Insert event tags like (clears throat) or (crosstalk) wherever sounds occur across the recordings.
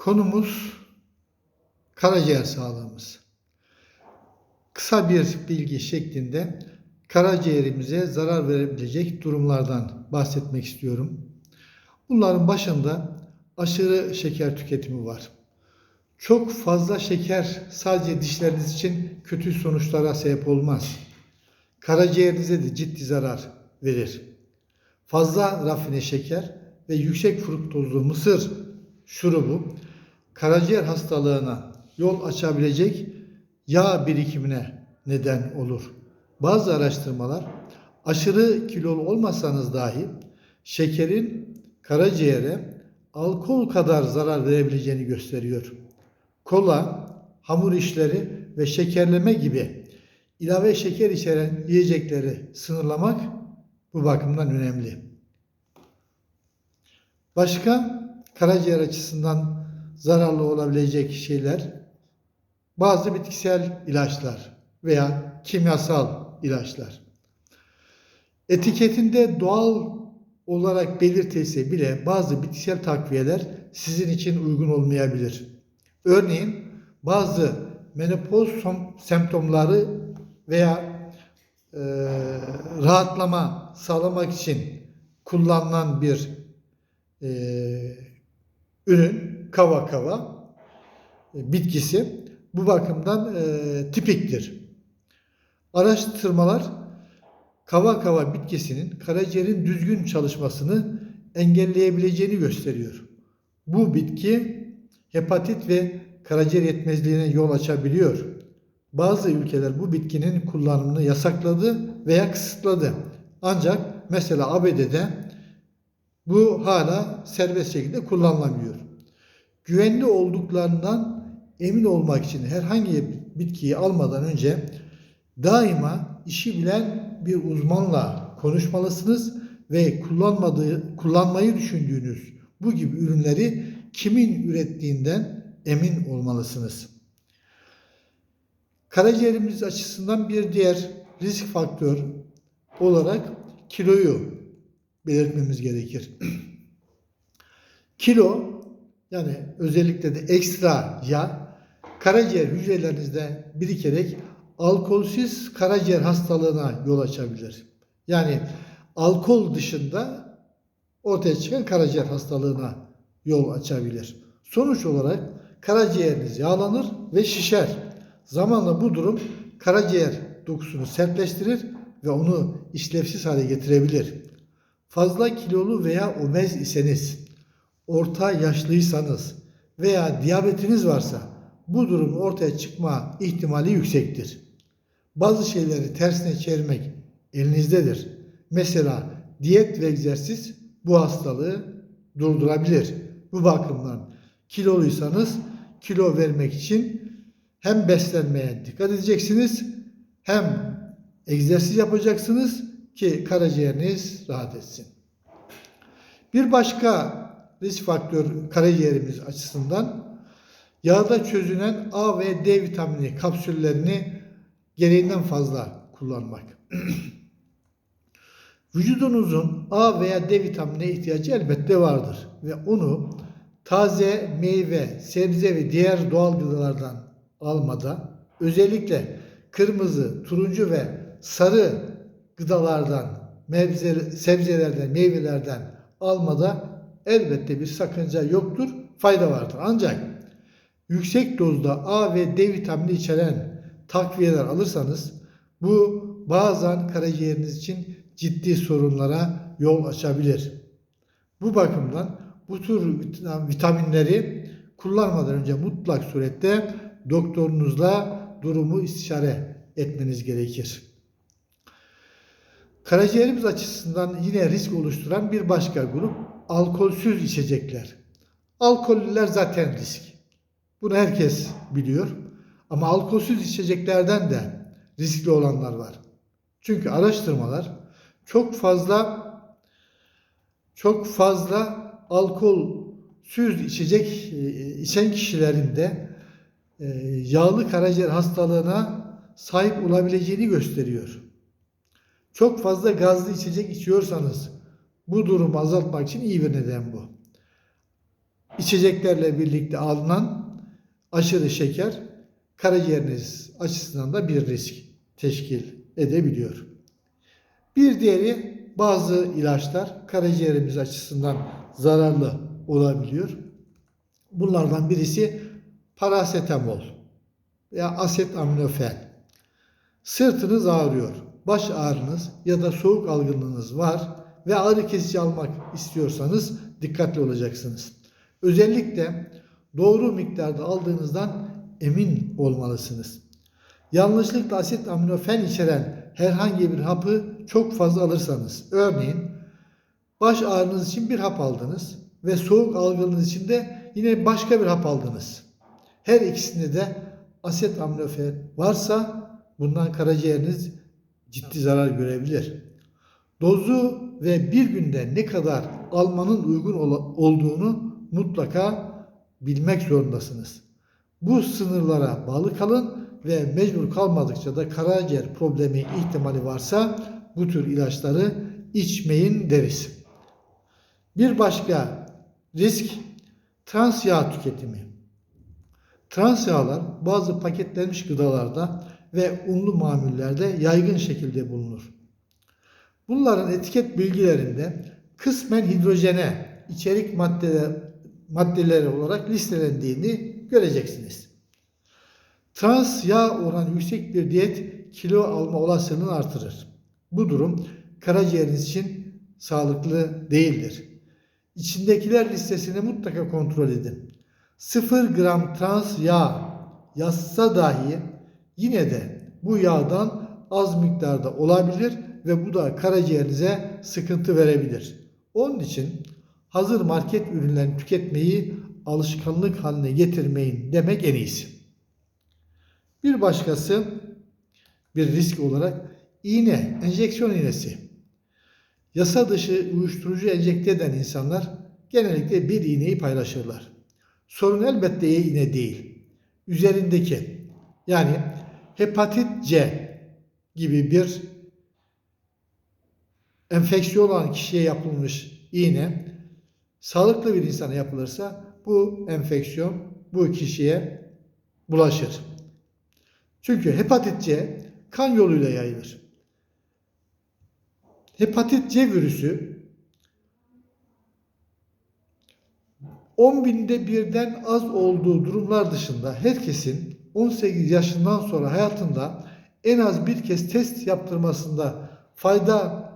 Konumuz karaciğer sağlığımız. Kısa bir bilgi şeklinde karaciğerimize zarar verebilecek durumlardan bahsetmek istiyorum. Bunların başında aşırı şeker tüketimi var. Çok fazla şeker sadece dişleriniz için kötü sonuçlara sebep olmaz. Karaciğerinize de ciddi zarar verir. Fazla rafine şeker ve yüksek fruktozlu mısır şurubu karaciğer hastalığına yol açabilecek yağ birikimine neden olur. Bazı araştırmalar aşırı kilolu olmasanız dahi şekerin karaciğere alkol kadar zarar verebileceğini gösteriyor. Kola, hamur işleri ve şekerleme gibi ilave şeker içeren yiyecekleri sınırlamak bu bakımdan önemli. Başka karaciğer açısından zararlı olabilecek şeyler bazı bitkisel ilaçlar veya kimyasal ilaçlar. Etiketinde doğal olarak belirtilse bile bazı bitkisel takviyeler sizin için uygun olmayabilir. Örneğin bazı menopoz semptomları veya e, rahatlama sağlamak için kullanılan bir e, ürün kava kava e, bitkisi bu bakımdan e, tipiktir. Araştırmalar kava kava bitkisinin karaciğerin düzgün çalışmasını engelleyebileceğini gösteriyor. Bu bitki hepatit ve karaciğer yetmezliğine yol açabiliyor. Bazı ülkeler bu bitkinin kullanımını yasakladı veya kısıtladı. Ancak mesela ABD'de bu hala serbest şekilde kullanılamıyor. Güvenli olduklarından emin olmak için herhangi bir bitkiyi almadan önce daima işi bilen bir uzmanla konuşmalısınız ve kullanmadığı, kullanmayı düşündüğünüz bu gibi ürünleri kimin ürettiğinden emin olmalısınız. Karaciğerimiz açısından bir diğer risk faktör olarak kiloyu belirtmemiz gerekir. (clears throat) Kilo yani özellikle de ekstra yağ karaciğer hücrelerinizde birikerek alkolsüz karaciğer hastalığına yol açabilir. Yani alkol dışında ortaya çıkan karaciğer hastalığına yol açabilir. Sonuç olarak karaciğeriniz yağlanır ve şişer. Zamanla bu durum karaciğer dokusunu sertleştirir ve onu işlevsiz hale getirebilir. Fazla kilolu veya obez iseniz, orta yaşlıysanız veya diyabetiniz varsa bu durum ortaya çıkma ihtimali yüksektir. Bazı şeyleri tersine çevirmek elinizdedir. Mesela diyet ve egzersiz bu hastalığı durdurabilir. Bu bakımdan kiloluysanız kilo vermek için hem beslenmeye dikkat edeceksiniz hem egzersiz yapacaksınız ki karaciğeriniz rahat etsin. Bir başka risk faktör karaciğerimiz açısından yağda çözünen A ve D vitamini kapsüllerini gereğinden fazla kullanmak. (clears throat) Vücudunuzun A veya D vitaminine ihtiyacı elbette vardır ve onu taze meyve, sebze ve diğer doğal gıdalardan almada özellikle kırmızı, turuncu ve sarı gıdalardan, mevze, sebzelerden, meyvelerden almada elbette bir sakınca yoktur, fayda vardır. Ancak yüksek dozda A ve D vitamini içeren takviyeler alırsanız bu bazen karaciğeriniz için ciddi sorunlara yol açabilir. Bu bakımdan bu tür vitaminleri kullanmadan önce mutlak surette doktorunuzla durumu istişare etmeniz gerekir. Karaciğerimiz açısından yine risk oluşturan bir başka grup alkolsüz içecekler. Alkollüler zaten risk. Bunu herkes biliyor. Ama alkolsüz içeceklerden de riskli olanlar var. Çünkü araştırmalar çok fazla çok fazla alkolsüz içecek e, içen kişilerin de e, yağlı karaciğer hastalığına sahip olabileceğini gösteriyor. Çok fazla gazlı içecek içiyorsanız bu durumu azaltmak için iyi bir neden bu. içeceklerle birlikte alınan aşırı şeker karaciğeriniz açısından da bir risk teşkil edebiliyor. Bir diğeri bazı ilaçlar karaciğerimiz açısından zararlı olabiliyor. Bunlardan birisi parasetamol veya asetaminofen. Sırtınız ağrıyor, baş ağrınız ya da soğuk algınlığınız var ve ağrı kesici almak istiyorsanız dikkatli olacaksınız. Özellikle doğru miktarda aldığınızdan emin olmalısınız. Yanlışlıkla asit aminofen içeren herhangi bir hapı çok fazla alırsanız, örneğin baş ağrınız için bir hap aldınız ve soğuk algınlığınız için de yine başka bir hap aldınız. Her ikisinde de asit aminofen varsa bundan karaciğeriniz ciddi zarar görebilir. Dozu ve bir günde ne kadar almanın uygun ol- olduğunu mutlaka bilmek zorundasınız. Bu sınırlara bağlı kalın ve mecbur kalmadıkça da karaciğer problemi ihtimali varsa bu tür ilaçları içmeyin deriz. Bir başka risk trans yağ tüketimi. Trans yağlar bazı paketlenmiş gıdalarda ve unlu mamullerde yaygın şekilde bulunur. Bunların etiket bilgilerinde kısmen hidrojene içerik maddeler, maddeleri olarak listelendiğini göreceksiniz. Trans yağ oranı yüksek bir diyet kilo alma olasılığını artırır. Bu durum karaciğeriniz için sağlıklı değildir. İçindekiler listesini mutlaka kontrol edin. 0 gram trans yağ yazsa dahi yine de bu yağdan az miktarda olabilir ve bu da karaciğerinize sıkıntı verebilir. Onun için hazır market ürünlerini tüketmeyi alışkanlık haline getirmeyin demek en iyisi. Bir başkası bir risk olarak iğne, enjeksiyon iğnesi. Yasa dışı uyuşturucu enjekte eden insanlar genellikle bir iğneyi paylaşırlar. Sorun elbette iğne değil. Üzerindeki yani hepatit C gibi bir enfeksiyon olan kişiye yapılmış iğne sağlıklı bir insana yapılırsa bu enfeksiyon bu kişiye bulaşır. Çünkü hepatit C kan yoluyla yayılır. Hepatit C virüsü 10 binde birden az olduğu durumlar dışında herkesin 18 yaşından sonra hayatında en az bir kez test yaptırmasında fayda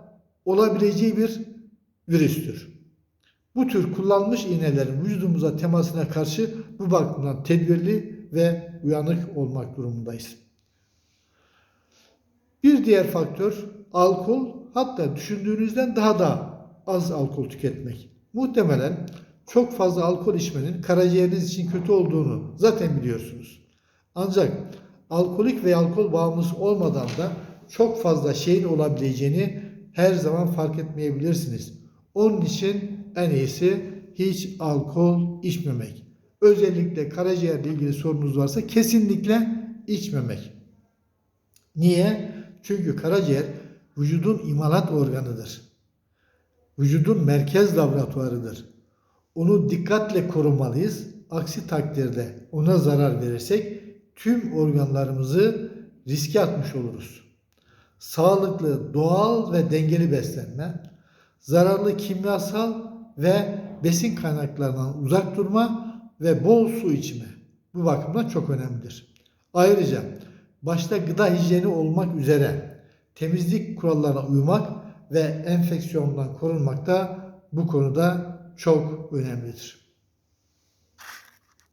olabileceği bir virüstür. Bu tür kullanılmış iğnelerin vücudumuza temasına karşı bu bakımdan tedbirli ve uyanık olmak durumundayız. Bir diğer faktör alkol hatta düşündüğünüzden daha da az alkol tüketmek. Muhtemelen çok fazla alkol içmenin karaciğeriniz için kötü olduğunu zaten biliyorsunuz. Ancak alkolik ve alkol bağımlısı olmadan da çok fazla şeyin olabileceğini her zaman fark etmeyebilirsiniz. Onun için en iyisi hiç alkol içmemek. Özellikle karaciğerle ilgili sorunuz varsa kesinlikle içmemek. Niye? Çünkü karaciğer vücudun imalat organıdır. Vücudun merkez laboratuvarıdır. Onu dikkatle korumalıyız. Aksi takdirde ona zarar verirsek tüm organlarımızı riske atmış oluruz. Sağlıklı, doğal ve dengeli beslenme, zararlı kimyasal ve besin kaynaklarından uzak durma ve bol su içme bu bakımdan çok önemlidir. Ayrıca başta gıda hijyeni olmak üzere temizlik kurallarına uymak ve enfeksiyondan korunmak da bu konuda çok önemlidir.